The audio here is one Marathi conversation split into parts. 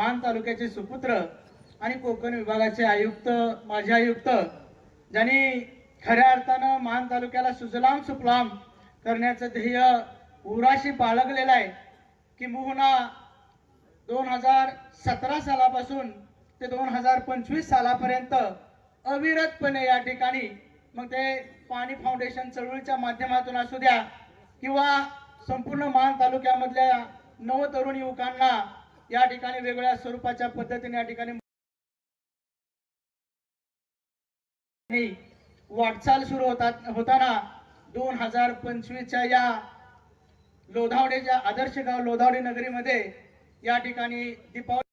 मान तालुक्याचे सुपुत्र आणि कोकण विभागाचे आयुक्त माजी आयुक्त ज्यांनी खऱ्या अर्थानं मान तालुक्याला सुजलाम सुफलाम करण्याचं ध्येय उराशी बाळगलेलं आहे किंबहुना दोन हजार सतरा सालापासून ते दोन हजार पंचवीस सालापर्यंत अविरतपणे या ठिकाणी मग ते पाणी फाउंडेशन चळवळीच्या माध्यमातून असू द्या किंवा संपूर्ण मान तालुक्यामधल्या नवतरुण युवकांना या ठिकाणी वेगवेगळ्या स्वरूपाच्या पद्धतीने या ठिकाणी वाटचाल सुरू होतात होताना दोन हजार पंचवीसच्या या लोधावडेच्या आदर्श गाव लोधावडे नगरीमध्ये या ठिकाणी दीपावली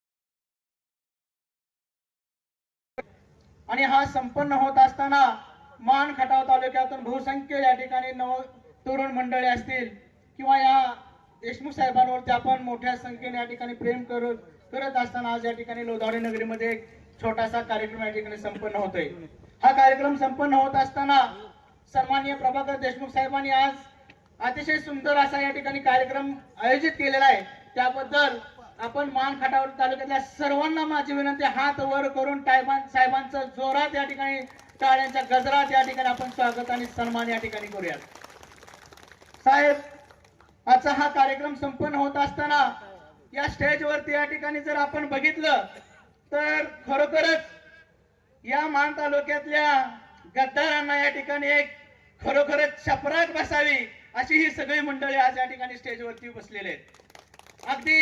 आणि हा संपन्न होत असताना मान खटाव तालुक्यातून बहुसंख्य या ठिकाणी नव तरुण मंडळी असतील किंवा या देशमुख साहेबांवरती आपण मोठ्या संख्येने या ठिकाणी प्रेम करत करत असताना आज या ठिकाणी लोधावडे नगरीमध्ये एक छोटासा कार्यक्रम या ठिकाणी संपन्न होतोय. हा कार्यक्रम संपन्न होत असताना सन्माननीय प्रभाकर देशमुख साहेबांनी आज अतिशय सुंदर असा या ठिकाणी कार्यक्रम आयोजित केलेला आहे. त्याबद्दल आपण मान खटावर तालुक्यातल्या सर्वांना माझी विनंती हात वर करून टायबान साहेबांचं जोरात या ठिकाणी टाळ्यांच्या गजरात या ठिकाणी आपण स्वागत आणि सन्मान या ठिकाणी करूयात. साहेब आजचा हा कार्यक्रम संपन्न होत असताना या स्टेजवरती या ठिकाणी जर आपण बघितलं तर खरोखरच या मान तालुक्यातल्या गद्दारांना या ठिकाणी एक खरोखरच छपराक बसावी अशी ही सगळी मंडळी आज या ठिकाणी स्टेजवरती बसलेले आहेत. अगदी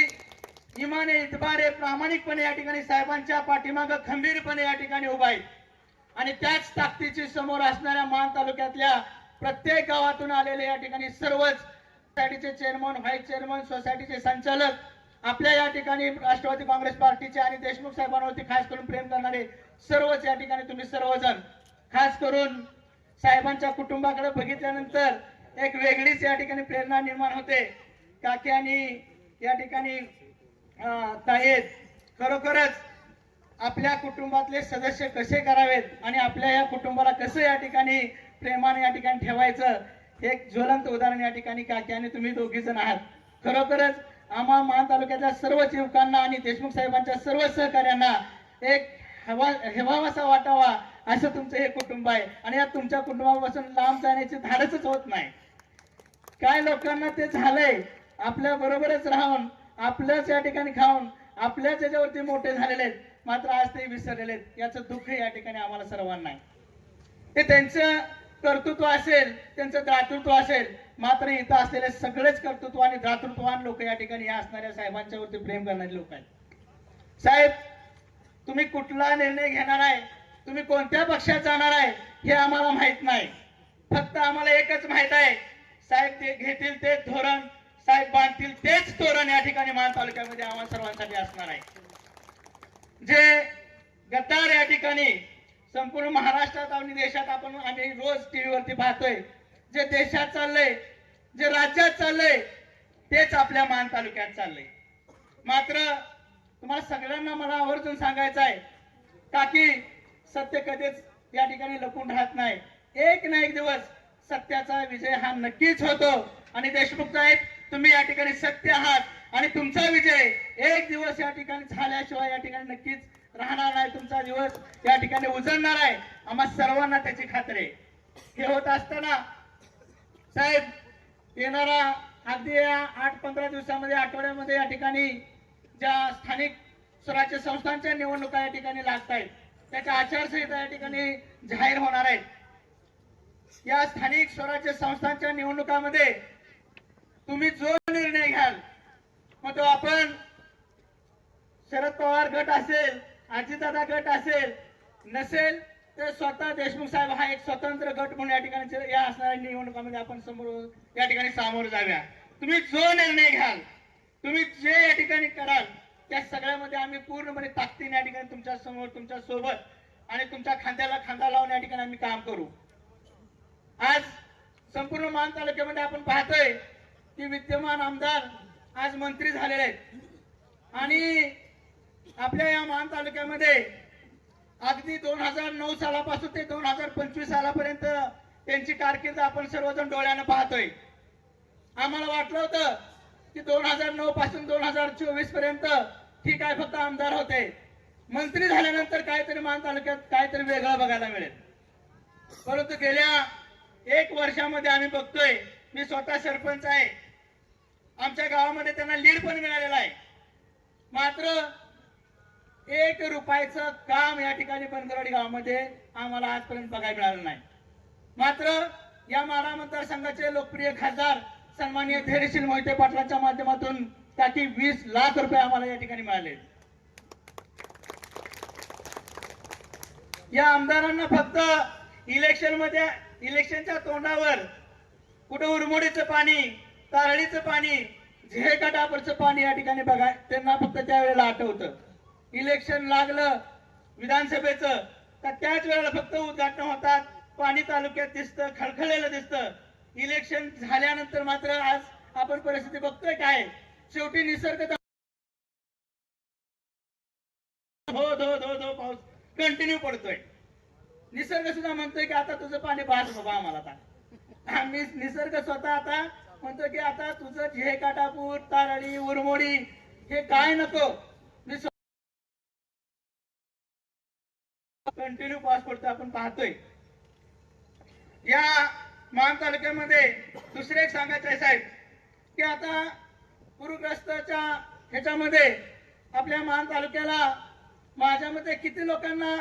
इमाने इतबारे प्रामाणिकपणे या ठिकाणी साहेबांच्या पाठीमागं खंबीरपणे या ठिकाणी उभा आहे आणि त्याच ताकदीची समोर असणाऱ्या मान तालुक्यातल्या प्रत्येक गावातून आलेले या ठिकाणी सर्वच सोसायटीचे चेअरमन व्हाईस चेअरमन सोसायटीचे संचालक आपल्या या ठिकाणी राष्ट्रवादी काँग्रेस पार्टीचे आणि देशमुख साहेबांवरती खास करून प्रेम करणारे सर्वच या ठिकाणी तुम्ही सर्वजण खास करून साहेबांच्या कुटुंबाकडे बघितल्यानंतर एक वेगळीच या ठिकाणी प्रेरणा निर्माण होते. काकी आणि या ठिकाणी अं, खरोखरच आपल्या कुटुंबातले सदस्य कसे करावेत आणि आपल्या या कुटुंबाला कसं या ठिकाणी प्रेमाने या ठिकाणी ठेवायचं एक ज्वलंत उदाहरण या ठिकाणी काकी आणि तुम्ही दोघी जण आहात. खरोखरच आम्हा मान तालुक्याच्या सर्व युवकांना आणि देशमुख साहेबांच्या सर्व सहकार्यांना एक हवा हेवावासा वाटावा असं तुमचं हे कुटुंब आहे. आणि या तुमच्या कुटुंबापासून लांब जाण्याची धाडसच होत नाही. काय लोकांना ते झालंय आपल्या बरोबरच राहून आपल्याच या ठिकाणी खाऊन आपल्याच याच्यावरती मोठे झालेले आहेत. मात्र आज ते विसरलेले आहेत. याचं दुःख या ठिकाणी आम्हाला सर्वांना आहे. ते त्यांचं कर्तृत्व असेल त्यांचं दातृत्व असेल मात्र इथं असलेले सगळेच कर्तृत्व आणि दातृत्ववान लोक या ठिकाणी या असणाऱ्या साहेबांच्या वरती प्रेम करणारे लोक आहेत. साहेब तुम्ही कुठला निर्णय घेणार आहे? तुम्ही कोणत्या पक्षात जाणार आहे? हे आम्हाला माहीत नाही. फक्त आम्हाला एकच माहीत आहे. साहेब ते घेतील तेच धोरण. साहेब बांधतील तेच धोरण या ठिकाणी मान तालुक्यामध्ये आम्हाला सर्वांसाठी असणार आहे जे गद्दार या ठिकाणी संपूर्ण महाराष्ट्रात आणि देशात आपण आम्ही रोज टीव्हीवरती पाहतोय. जे देशात चाललंय जे राज्यात चाललंय तेच आपल्या मान तालुक्यात चाललंय. मात्र तुम्हाला सगळ्यांना मला आवर्जून सांगायचं आहे ताकी सत्य कधीच या ठिकाणी लपून राहत नाही. एक ना एक दिवस सत्याचा विजय हा नक्कीच होतो. आणि देशमुख साहेब तुम्ही या ठिकाणी सत्य आहात आणि तुमचा विजय एक दिवस या ठिकाणी झाल्याशिवाय या ठिकाणी नक्कीच राहणार नाही. तुमचा दिवस या ठिकाणी उजळणार आहे. आम्हा सर्वांना त्याची खात्री आहे. हे होत असताना साहेब येणारा अगदी या आठ पंधरा दिवसामध्ये आठवड्यामध्ये या ठिकाणी ज्या स्थानिक स्वराज्य संस्थांच्या निवडणुका या ठिकाणी लागत आहेत त्याच्या आचारसंहिता या ठिकाणी जाहीर होणार आहेत. या स्थानिक स्वराज्य संस्थांच्या निवडणुकामध्ये तुम्ही जो निर्णय घ्याल मग तो आपण शरद पवार गट असेल अजितदादा गट असेल नसेल तर स्वतः देशमुख साहेब हा एक स्वतंत्र गट म्हणून या ठिकाणी या असणाऱ्या निवडणुकामध्ये आपण समोर या ठिकाणी सामोरं जाव्या तुम्ही जो निर्णय घ्याल तुम्ही जे या ठिकाणी कराल त्या सगळ्यामध्ये आम्ही पूर्णपणे ताकदीने या ठिकाणी तुमच्यासमोर तुमच्यासोबत आणि तुमच्या खांद्याला खांदा लावून या ठिकाणी आम्ही काम करू. आज संपूर्ण मान तालुक्यामध्ये आपण पाहतोय की विद्यमान आमदार आज मंत्री झालेले आहेत. आणि आपल्या या मान तालुक्यामध्ये अगदी दोन हजार नऊ सालापासून ते दोन हजार पंचवीस सालापर्यंत त्यांची कारकीर्द आपण सर्वजण डोळ्यानं पाहतोय. आम्हाला वाटलं होतं की दोन हजार नऊ पासून दोन हजार चोवीसपर्यंत ठीक आहे फक्त आमदार होते. मंत्री झाल्यानंतर काहीतरी मान तालुक्यात काहीतरी वेगळं बघायला मिळेल. परंतु गेल्या एक वर्षामध्ये आम्ही बघतोय मी स्वतः सरपंच आहे. आमच्या गावामध्ये त्यांना लीड पण मिळालेला आहे. मात्र एक रुपयाचं काम या ठिकाणी बनकरवाडी गावामध्ये आम्हाला आजपर्यंत बघायला मिळालं नाही. मात्र या माढा मतदारसंघाचे लोकप्रिय खासदार सन्माननीय धैर्यशील मोहिते पाटलांच्या माध्यमातून त्याची वीस लाख रुपये आम्हाला या ठिकाणी मिळाले. या आमदारांना फक्त इलेक्शनमध्ये इलेक्शनच्या तोंडावर कुठं उरमोडीचं पाणी तारळीचं पाणी झेकाटापरचं पाणी या ठिकाणी बघा त्यांना फक्त त्यावेळेला आठवतं. इलेक्शन लागलं विधानसभेचं तर त्याच वेळेला फक्त उद्घाटन होतात. पाणी तालुक्यात दिसतं खळखळलेलं दिसतं. इलेक्शन झाल्यानंतर मात्र आज आपण परिस्थिती बघतोय काय? शेवटी निसर्ग हो धो धो धो पाऊस कंटिन्यू पडतोय. निसर्ग सुद्धा म्हणतोय की आता तुझं पाणी बास बाबा आम्हाला आता. आम्ही निसर्ग स्वतः आता म्हणतो की आता तुझं झेकाटापूर तारळी उरमोडी हे काय नको? कंटिन्यू पाऊस पडतो आपण पाहतोय. या मान तालुक्यामध्ये दुसरे एक सांगायचं आहे साहेब की आता पूरग्रस्ताच्या ह्याच्यामध्ये आपल्या मान तालुक्याला माझ्या मते किती लोकांना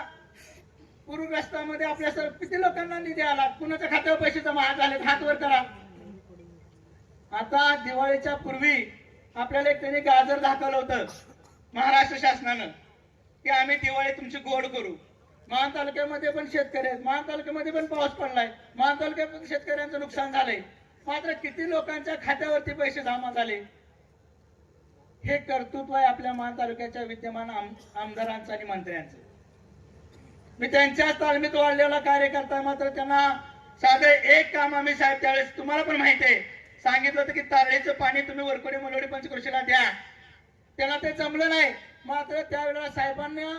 पूरग्रस्तामध्ये आपल्या सर किती लोकांना निधी आला? कुणाच्या खात्यावर पैसे जमा झाले हात वर करा. आता दिवाळीच्या पूर्वी आपल्याला एक त्यांनी गाजर दाखवलं होतं महाराष्ट्र शासनानं की आम्ही दिवाळी तुमची गोड करू. महान तालुक्यामध्ये पण शेतकरी आहेत. महान तालुक्यामध्ये पण पाऊस पडलाय. महान तालुक्यात शेतकऱ्यांचं नुकसान झालंय. मात्र किती लोकांच्या खात्यावरती पैसे जमा झाले? हे कर्तृत्व आहे आपल्या महान तालुक्याच्या विद्यमान आमदारांचं आणि मंत्र्यांचं. मी त्यांच्याच तालमीत वाढलेला कार्यकर्ता मात्र त्यांना साधे एक काम आम्ही साहेब त्यावेळेस तुम्हाला पण माहिती आहे. सांगितलं होतं की तारळीचं पाणी तुम्ही वरकोडी मुलवडी पंचकृषीला द्या. त्याला ते जमलं नाही. मात्र त्यावेळेला साहेबांना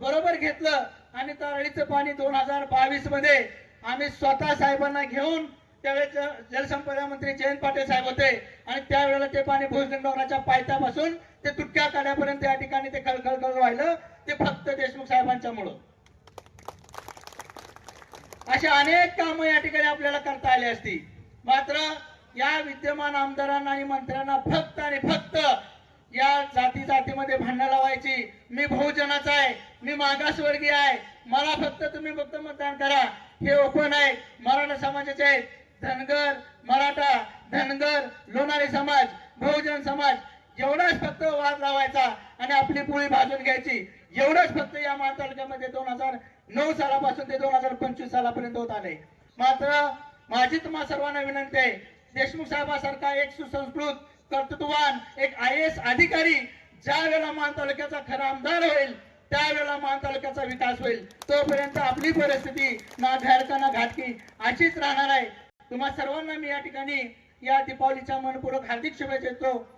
बरोबर घेतलं. आणि तारळीचं पाणी दोन हजार बावीसमध्ये आम्ही स्वतः साहेबांना घेऊन त्यावेळेस जलसंपदा मंत्री जयंत पाटील साहेब होते. आणि त्यावेळेला ते पाणी भोजन पायथ्यापासून ते तुटक्या काढ्यापर्यंत या ठिकाणी ते खळखळ खळ राहिलं ते फक्त देशमुख साहेबांच्यामुळं. अशा अनेक कामं या ठिकाणी आपल्याला करता आली असती. मात्र या विद्यमान आमदारांना आणि मंत्र्यांना फक्त आणि फक्त या जाती जातीमध्ये भांडणं लावायची मी बहुजनाचा आहे. मी मागासवर्गीय आहे. मला फक्त तुम्ही फक्त मतदान करा. हे ओपन आहे. मराठा समाजाचे आहेत. धनगर मराठा धनगर लोणारी समाज बहुजन समाज एवढाच फक्त वाद लावायचा आणि आपली पोळी भाजून घ्यायची. एवढंच फक्त या मान तालुक्यामध्ये दोन हजार नऊ सालापासून ते दोन हजार पंचवीस सालापर्यंत होत आले. मात्र माझी तुम्हा सर्वांना विनंती आहे देशमुख साहेबासारखा एक सुसंस्कृत कर्तृत्ववान एक आय एस अधिकारी ज्या वेळेला मान तालुक्याचा खरा आमदार होईल त्यावेळेला मान तालुक्याचा विकास होईल. तोपर्यंत आपली परिस्थिती ना धाडका ना घातकी अशीच राहणार आहे. तुम्हा सर्वांना मी या ठिकाणी या दीपावलीच्या मनपूर्वक हार्दिक शुभेच्छा देतो.